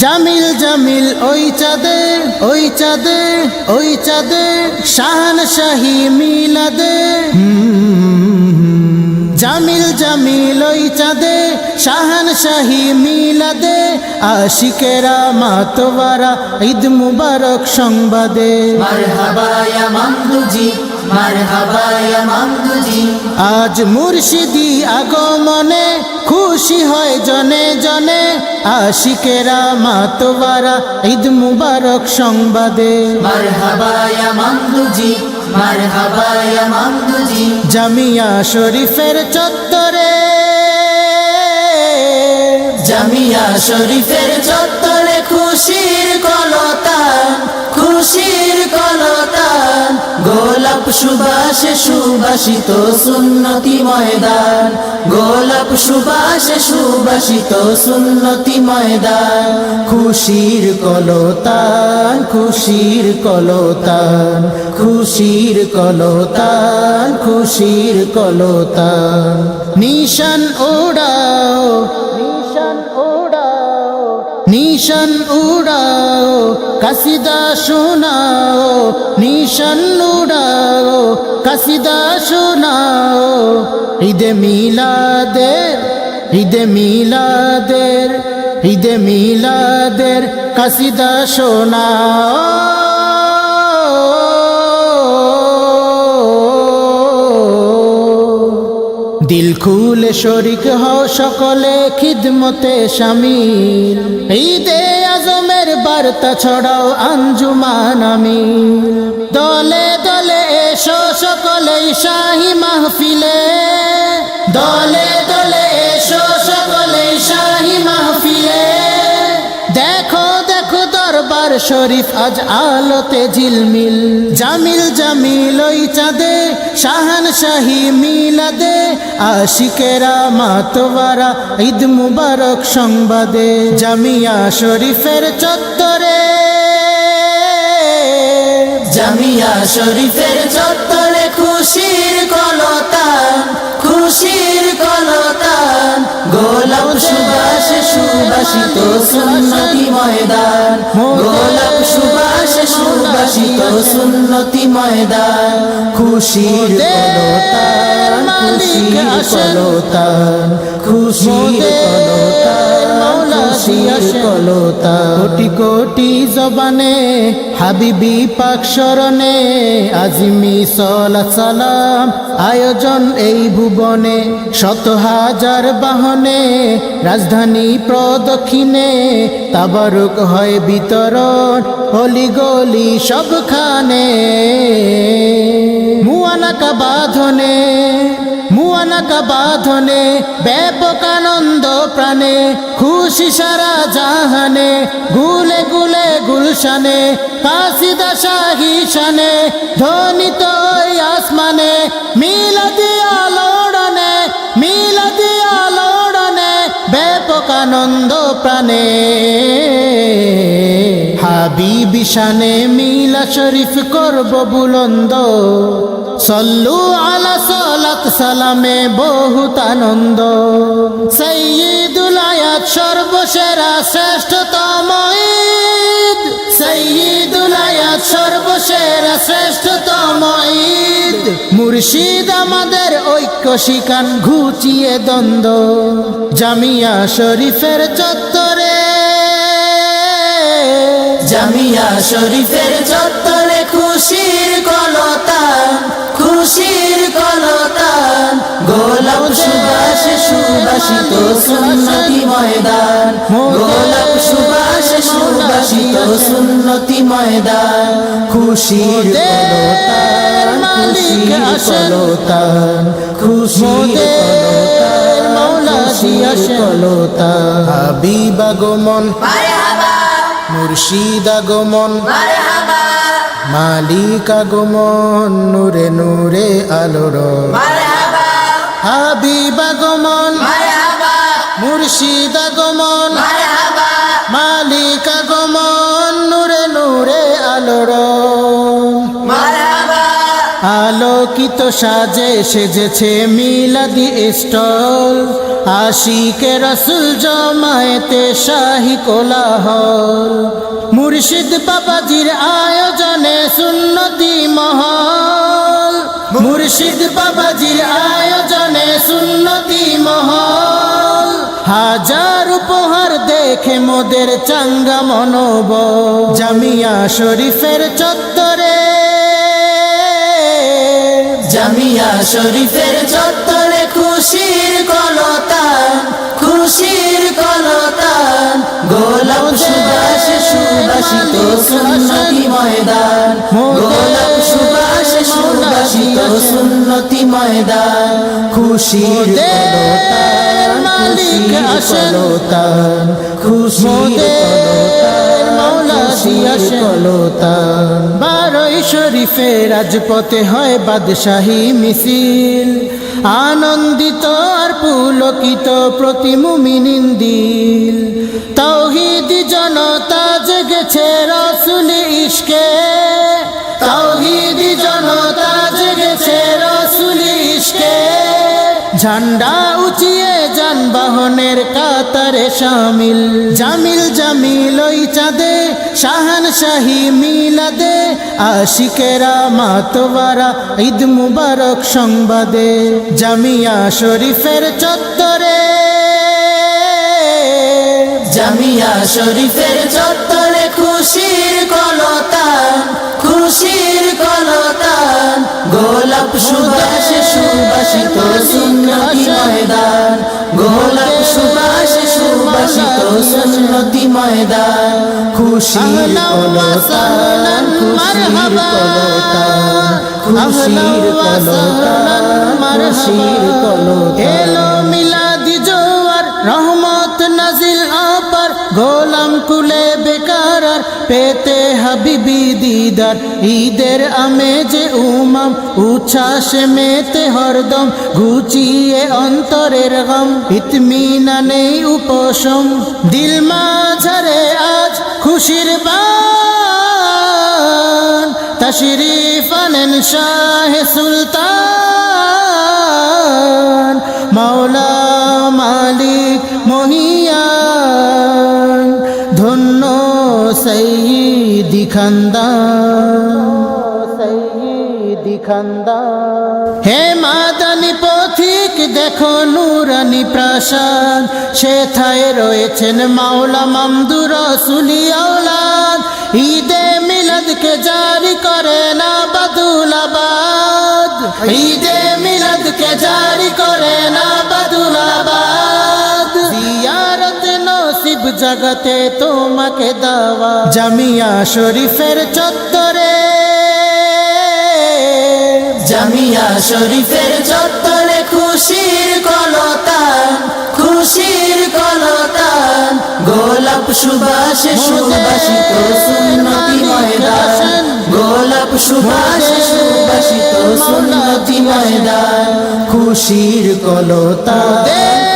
জামিল জামিল, ওই চাঁদে ওই চাঁদে ওই চাঁদে শাহান শাহী মিলাদে। জামিল জামিল, ওই চাঁদে শাহান শাহী মিলাদে। আশিকেরা মাতোয়ারা, ঈদ মুবারক সংবাদে। মারহাবা ইয়া আজ মুর্শিদি আগমনে খুশি হয় জনে জনে। আশিকেরা মাতোয়ারা ঈদ মুবারক সংবাদে। জামিয়া শরীফের চত্বরে। জামিয়া শরীফের চত্বরে। খুশির কলতান খুশির কলতান। গোলাপ সুবাসে সুবাসিত সুন্নতি ময়দান। গোলাপ সুবাসে সুবাসিত সুন্নতি ময়দান। খুশির কলতান খুশির কলতান। খুশির কলতান খুশির কলতান। নিশান ওড়াও নিশান উড়াও কাসিদা শোনাও। নিশান উড়াও কাসিদা শোনাও। ঈদে মিলাদের ঈদে মিলাদের ঈদে মিলাদের কাসিদা শোনাও। দিল খুলে শরিক হও সকলে, খিদমতে শামিল ঈদে আজমের বার্তা ছড়াও আঞ্জুমান আমির দলে দলে এসো সকলে শাহী মাহফিলে। দলে দলে এসো সকলে শাহী মাহফিলে। দেখো দরবার শরীফ আজ আলোতে ঝিলমিল। জামিল জামিল ওই চাঁদে শাহান শাহী মিলাদে, আশিকেরা, মাতোয়ারা, ঈদ মুবারক সংবাদে। জামিয়া শরীফের চত্বরে। জামিয়া শরীফের চত্বরে খুশির কলতান খুশির কলতান সুবাসিত সুন্নতি ময়দান গোলাপ সুবাসে সুবাসিত সুন্নতি ময়দান খুশির কলতান খুশির। কলতান খুশির কলতান কোটি কোটি জবানে হাবিবি পাক শরণে আজিমি সলা সালাম। আয়োজন এই ভুবনে শত হাজার বাহনে, রাজধানী প্রদক্ষিণে তাবারুক হয় বিতরণ, হলি গলি সবখানে। মুয়ানাকা বাঁধনে মুয়ানাকা বাঁধনে ব্যাপক আনন্দ প্রাণে, খুশি সারা জাহানে, গুলে গুলে গুলশানে কাশিদা শাহী শানে ধ্বনিত ওই আসমানে, মিলাদি আলোড়নে মিলাদি আলোড়নে ব্যাপক আনন্দ প্রাণে। হাবিবি শানে মিলা শরীফ করব বুলন্দ, সল্লু আলা সালামে বহুত আনন্দ। সৈয়দুল আয়াত সর্বসেরা শ্রেষ্ঠতম ঈদ। সৈয়দুল আয়াত সর্বসেরা শ্রেষ্ঠতম ঈদ। মুর্শিদ আমাদের ঐক্য শিকান ঘুচিয়ে দ্বন্দ্ব। জামিয়া শরীফের চত্বরে। জামিয়া শরীফের চত্বরে খুশির কলতান খুশির গোলাপ সুবাসে সুবাসিত সুন্নতি ময়দান। গোলাপ সুবাসে সুবাসিত সুন্নতি ময়দান। খুশির মাওলা হাবিব আগমন মারহাবা মুর্শিদ আগমন মারহাবা মালিক আগমন নূরে নূরে আলোর হাবিব আগমন মুর্শিদ আগমন মালিক আগমন নূরে নূরে আলোর আলোকিত সাজে সেজেছে মিলাদি স্টল আশিকে রসুল জমায়েতে শাহী কোলাহল। মুর্শিদ বাবাজির আয়োজনে সুন্নতি মহল। মুর্শিদ বাবাজির আয়োজনে সুন্নতি মহল। হাজার উপহার দেখে মোদের চাঙ্গা মনোব জামিয়া শরীফের চত্বরে। জামিয়া শরীফের চত্বরে খুশির কলতান খুশির কলতান গোলাপ সুবাসে, সুবাসিত সুন্নতি ময়দান সুবাসিত সুন্নতি ময়দান কলতান মালিক আসেন। কলতান বারোই শরীফে রাজপথে হয় বাদশাহী মিছিল। আনন্দিত আর পুলকিত প্রতি মুমিনিন দিল। তৌহিদি ঝান্ডা উঁচিয়ে যানবাহনের কাতারে শামিল জামিল জামিল ওই চাঁদে শাহান শাহী মিলাদে, আশিকেরা, মাতোয়ারা, ঈদ মুবারক সংবাদে। জামিয়া শরীফের চত্বরে। জামিয়া শরীফের চত্বরে খুশির কলতান খুশির কলতান। গোলাপ সুবাসে সুবাসিত ময়দান খুশির কলতান খুশির কলতান খুশির কলতান খুশির কলতান। পেতে হাবিবি দিদার, ঈদের আমেজে উমাম, উচ্ছ্বাসে মেতে হরদম, ঘুচিয়ে অন্তরের গম ইতমিনা নেই উপশম। দিল মাঝারে আজ খুশির বান, তশরিফ আনেন শাহ সুলতান। খানদান হে মাদানি পথিক দেখো নুরানি প্রাসাদ। সেথায় রয়েছেন মাওলা মামদুর রসুলি আওলাদ। ঈদে মিলাদকে জারি করে না বাদুলাবাদ। ঈদে মিলাদকে জারি করে না বাদুলাবাদ। জিয়ারত নসিব জগতে তোমাকে দাওয়া। জামিয়া শরীফের চত্বরে। জামিয়া শরীফের চত্বরে খুশির কলতান খুশির কলতান গোলাপ সুবাসে সুবাসিত সুন্নতি ময়দান। গোলাপ সুবাসে সুবাসিত সুন্নতি ময়দান। খুশির কলতান খুশির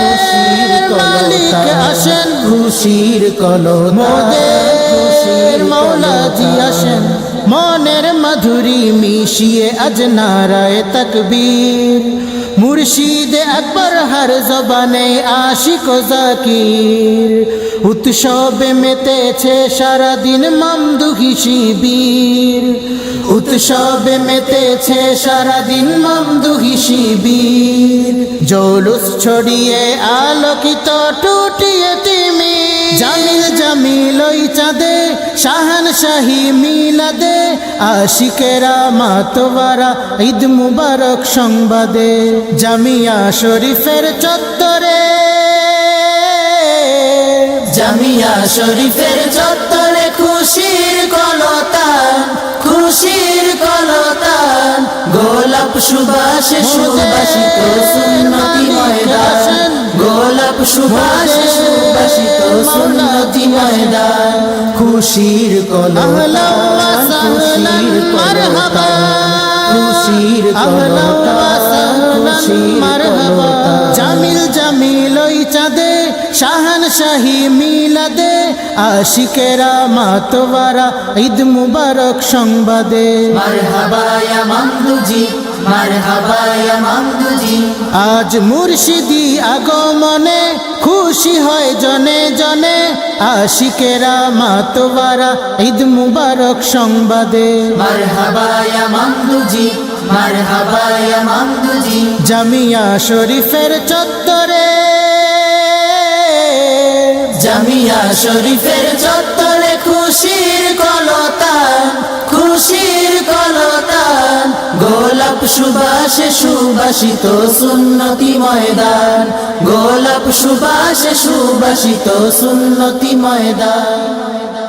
মালিক আসেন। খুশির মোদের মৌলাজি আসেন। মনের মাধুরী মিশিয়ে আজ নারায় তকবীর। মুর্শিদ একবার হর জবানে আশিক জাকির। উৎসবে মেতেছে সারাদিন মামদুহি শিবির। উৎসবে মেতেছে সারাদিন মামদুহি শিবির। জৌলুস ছড়িয়ে আলোকিত টুটিয়ে তিমি। জামিল জামিল ওই চাঁদে শাহান শাহী মিলাদে, আশিকেরা মাতোয়ারা ঈদ মুবারক সংবাদে, জামিয়া শরীফের চত্বরে। জামিয়া শরীফের চত্বরে খুশির কলতান সুবাসে সুবাসিত সুন্নতি ময়দান। গোলাপ সুবাসে সুবাসিত সুন্নতি ময়দান। খুশির কলতান খুশির খুশির খুশির জামিল জামিল ওই চাঁদে শাহান শাহী মিলাদে। আশিকেরা মাতোয়ারা ঈদ মুবারক সংবাদে। মারহাবা ইয়া মামদুজি মারহাবা ইয়া মামদুজি। আজ মুর্শিদি আগমনে খুশি হয় জনে জনে। আশিকেরা মাতোবারা ঈদ মুবারক সংবাদে। জামিয়া শরীফের চত্বরে। জামিয়া শরীফের চত্বরে খুশির কলতান সুবাসে সুবাসিত সুন্নতি ময়দান। গোলাপ সুবাসে সুবাসিত সুন্নতি ময়দান।